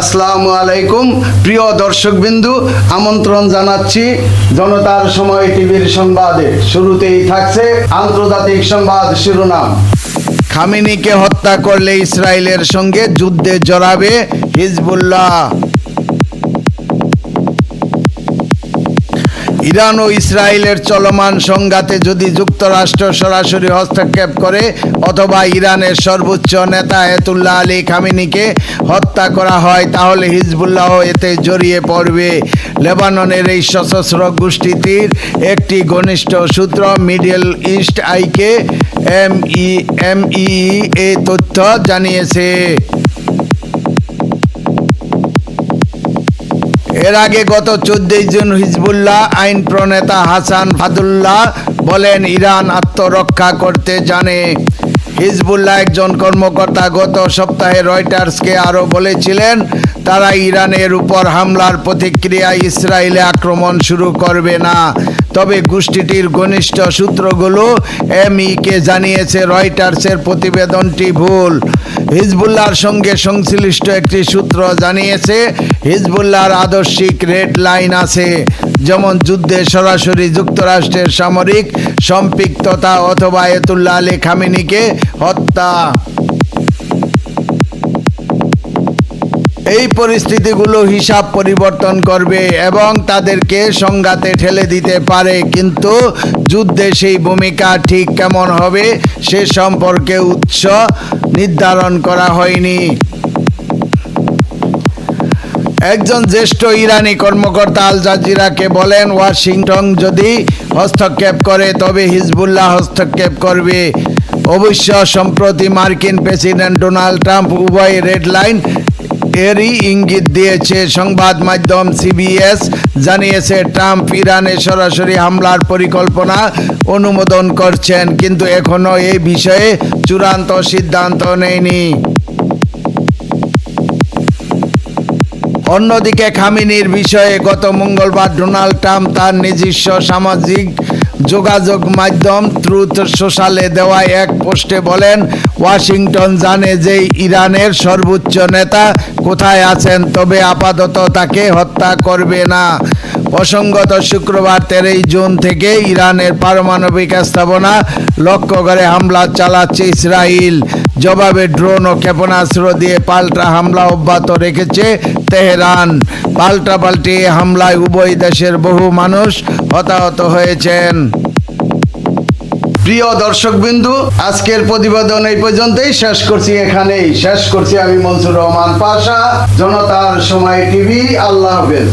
আসসালামু আলাইকুম। প্রিয় দর্শকবিন্দু, আমন্ত্রণ জানাচ্ছি জনতার সময় টিভির সংবাদে। শুরুতেই থাকছে আন্তর্জাতিক সংবাদ শিরোনাম। খামিনিকে হত্যা করলে ইসরায়েলের সঙ্গে যুদ্ধে জড়াবে হিজবুল্লাহ। ইরান ও ইসরায়েলের চলমান সংঘাতে যদি যুক্তরাষ্ট্র সরাসরি হস্তক্ষেপ করে, অথবা ইরানের সর্বোচ্চ নেতা এতুল্লাহ আলী খামিনিকে হত্যা করা হয়, তাহলে হিজবুল্লাহ এতে জড়িয়ে পড়বে। লেবাননের এই সশস্ত্র গোষ্ঠীটির একটি ঘনিষ্ঠ সূত্র মিডল ইস্ট আইকে এম ই এম ই এ তথ্য জানিয়েছে। এর আগে গত চোদ্দই জুন হিজবুল্লাহ আইন প্রণেতা হাসান ফাদুল্লাহ বলেন, ইরান আত্মরক্ষা করতে জানে। হিজবুল্লাহ একজন কর্মকর্তা গত সপ্তাহে রয়টার্সকে আরও বলেছিলেন তারা ইরানের উপর হামলার প্রতিক্রিয়ায় ইসরায়েলে আক্রমণ শুরু করবে না। তবে গোষ্ঠীটির ঘনিষ্ঠ সূত্রগুলো এমইকে জানিয়েছে, রয়টার্সের প্রতিবেদনটি ভুল। হিজবুল্লাহর সঙ্গে সংশ্লিষ্ট একটি সূত্র জানিয়েছে, হিজবুল্লাহর আদর্শিক রেড লাইন আছে, যেমন যুদ্ধে সরাসরি যুক্তরাষ্ট্রের সামরিক সম্পৃক্ততা অথবা এতুল্লাহ আলী খামিনিকে হত্যা। এই পরিস্থিতিগুলো হিসাব পরিবর্তন করবে এবং তাদেরকে সংঘাতে ঠেলে দিতে পারে। কিন্তু যুদ্ধে সেই ভূমিকা ঠিক কেমন হবে সে সম্পর্কে উৎস নির্ধারণ করা হয়নি। একজন জ্যেষ্ঠ ইরানি কর্মকর্তা আল জাজিরাকে বলেন, ওয়াশিংটন যদি হস্তক্ষেপ করে, তবে হিজবুল্লাহ হস্তক্ষেপ করবে। অবশ্য সম্প্রতি মার্কিন প্রেসিডেন্ট ডোনাল্ড ট্রাম্প উভয় রেড লাইন এরই ইঙ্গিত দিয়েছে সংবাদ মাধ্যম সিবিএস জানিয়েছে, ট্রাম্প ইরানে সরাসরি হামলার পরিকল্পনা অনুমোদন করছেন, কিন্তু এখনও এই বিষয়ে চূড়ান্ত সিদ্ধান্ত নেয়নি। অন্যদিকে খামিনির বিষয়ে গত মঙ্গলবার ডোনাল্ড ট্রাম্প তার নিজস্ব সামাজিক যোগাযোগ মাধ্যম ট্রুথ সোশ্যালে দেওয়া এক পোস্টে বলেন, ওয়াশিংটন জানে যে ইরানের সর্বোচ্চ নেতা কোথায় আছেন, তবে আপাতত তাকে হত্যা করবে না। প্রসঙ্গত শুক্রবার তেরোই জুন থেকে ইরানের পারমাণবিক স্থাপনা লক্ষ্য করে হামলা চালাচ্ছে ইসরায়েল জবাবে ড্রোন ও ক্ষেপণাস্ত্র দিয়ে পাল্টা হামলা অব্যাহত রেখেছে তেহরান। পাল্টা পাল্টি হামলায় উভয় দেশের বহু মানুষ হতাহত হয়েছেন। প্রিয় দর্শকবিন্দু, আজকের প্রতিবেদন এই পর্যন্তই। শেষ করছি এখানেই। শেষ করছি আমি মনসুর রহমান পাশা, জনতার সময় টিভি। আল্লাহ হাফেজ।